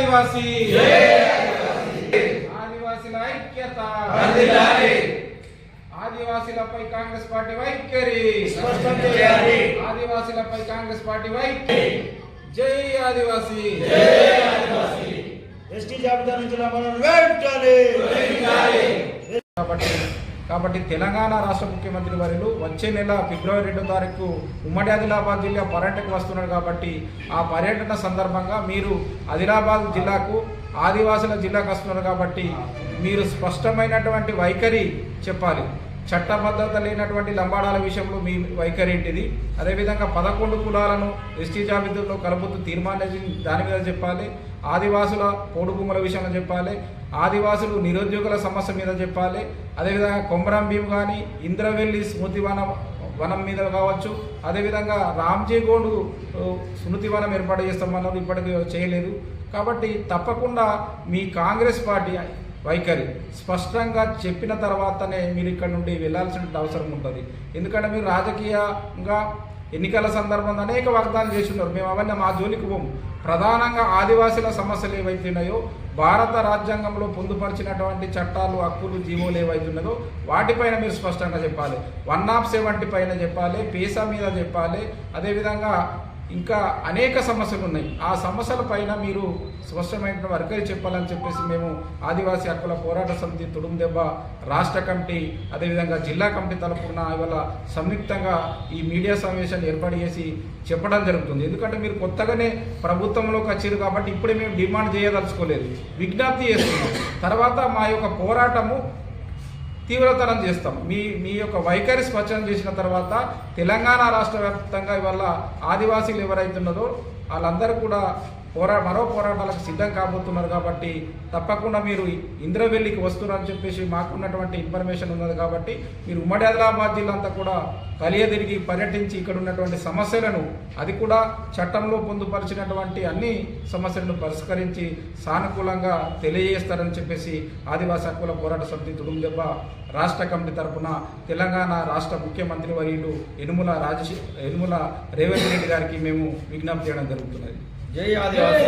ఆదివాసీ ఆదివాసీల ఐక్యత ఆదివాసీలపై కాంగ్రెస్ పార్టీ వైఖరి స్పష్టం చేయాలి. ఆదివాసీలపై కాంగ్రెస్ పార్టీ వైఖరి జై ఆదివాసీ ఎస్టీ జాబితా నుంచి మనం వెంటనే కాబట్టి కాబట్టి తెలంగాణ రాష్ట్ర ముఖ్యమంత్రి వర్యులు వచ్చే నెల ఫిబ్రవరి రెండో తారీఖు ఉమ్మడి ఆదిలాబాద్ జిల్లా పర్యటనకు వస్తున్నారు కాబట్టి ఆ పర్యటన సందర్భంగా మీరు ఆదిలాబాద్ జిల్లాకు ఆదివాసుల జిల్లాకు వస్తున్నారు కాబట్టి మీరు స్పష్టమైనటువంటి వైఖరి చెప్పాలి. చట్టబద్ధత లేనటువంటి లంబాడాల విషయంలో మీ వైఖరి ఏంటిది? అదేవిధంగా పదకొండు కులాలను ఎస్టీ జాబితాలో కలుపుతూ తీర్మానం దాని మీద చెప్పాలి. ఆదివాసుల పోడు భూముల విషయంలో చెప్పాలి. ఆదివాసులు నిరుద్యోగుల సమస్య మీద చెప్పాలి. అదేవిధంగా కొమరం భీమ్ కానీ ఇంద్రవెల్లి స్మృతి వనం వనం మీద కావచ్చు. అదేవిధంగా రామ్జీ గోడు స్మృతి వనం ఏర్పాటు చేస్తామన్నారు ఇప్పటికీ చేయలేదు. కాబట్టి తప్పకుండా మీ కాంగ్రెస్ పార్టీ వైఖరి స్పష్టంగా చెప్పిన తర్వాతనే మీరు ఇక్కడ నుండి వెళ్ళాల్సిన అవసరం ఉంటుంది. ఎందుకంటే మీరు రాజకీయంగా ఎన్నికల సందర్భంగా అనేక వాగ్దానాలు చేస్తున్నారు. మేము అవన్నీ మా జోలికి పోము. ప్రధానంగా ఆదివాసీల సమస్యలు ఏవైతున్నాయో భారత రాజ్యాంగంలో పొందుపరిచినటువంటి చట్టాలు హక్కులు జీవోలు ఏవైతున్నాయో వాటిపైన మీరు స్పష్టంగా చెప్పాలి. వన్ ఆఫ్ సెవెంటీ పైన చెప్పాలి పేసా మీద చెప్పాలి. అదేవిధంగా ఇంకా అనేక సమస్యలు ఉన్నాయి. ఆ సమస్యల పైన మీరు స్పష్టమైన వర్కరి చెప్పాలని చెప్పేసి మేము ఆదివాసీ హక్కుల పోరాట సమితి తుడుం దెబ్బ రాష్ట్ర కమిటీ అదేవిధంగా జిల్లా కమిటీ తరఫున ఇవాళ సంయుక్తంగా ఈ మీడియా సమావేశాన్ని ఏర్పాటు చేసి చెప్పడం జరుగుతుంది. ఎందుకంటే మీరు కొత్తగానే ప్రభుత్వంలోకి వచ్చారు కాబట్టి ఇప్పుడే మేము డిమాండ్ చేయదలుచుకోలేదు. విజ్ఞప్తి చేస్తున్నాం. తర్వాత మా యొక్క పోరాటము తీవ్రతరం చేస్తాం. మీ మీ యొక్క వైఖరి స్పష్టం చేసిన తర్వాత తెలంగాణ రాష్ట్ర వ్యాప్తంగా ఇవాళ ఆదివాసీలు ఎవరైతున్నారో వాళ్ళందరూ కూడా పోరా మరో పోరాటాలకు సిద్ధం కాబోతున్నారు కాబట్టి తప్పకుండా మీరు ఇంద్రవెల్లికి వస్తున్నారని చెప్పేసి మాకున్నటువంటి ఇన్ఫర్మేషన్ ఉన్నది కాబట్టి మీరు ఉమ్మడి ఆదిలాబాద్ జిల్లా అంతా కూడా కలియ తిరిగి పర్యటించి ఇక్కడ ఉన్నటువంటి సమస్యలను అది కూడా చట్టంలో పొందుపరిచినటువంటి అన్ని సమస్యలను పరిష్కరించి సానుకూలంగా తెలియజేస్తారని చెప్పేసి ఆదివాసీ హక్కుల పోరాట సమితి తుడుందెబ్బ రాష్ట్ర కమిటీ తరఫున తెలంగాణ రాష్ట్ర ముఖ్యమంత్రి వర్యులు యనుమల రాజశే యనుమల రేవంత్ రెడ్డి గారికి మేము విజ్ఞప్తి చేయడం జరుగుతున్నది జై ఆదివాసీ.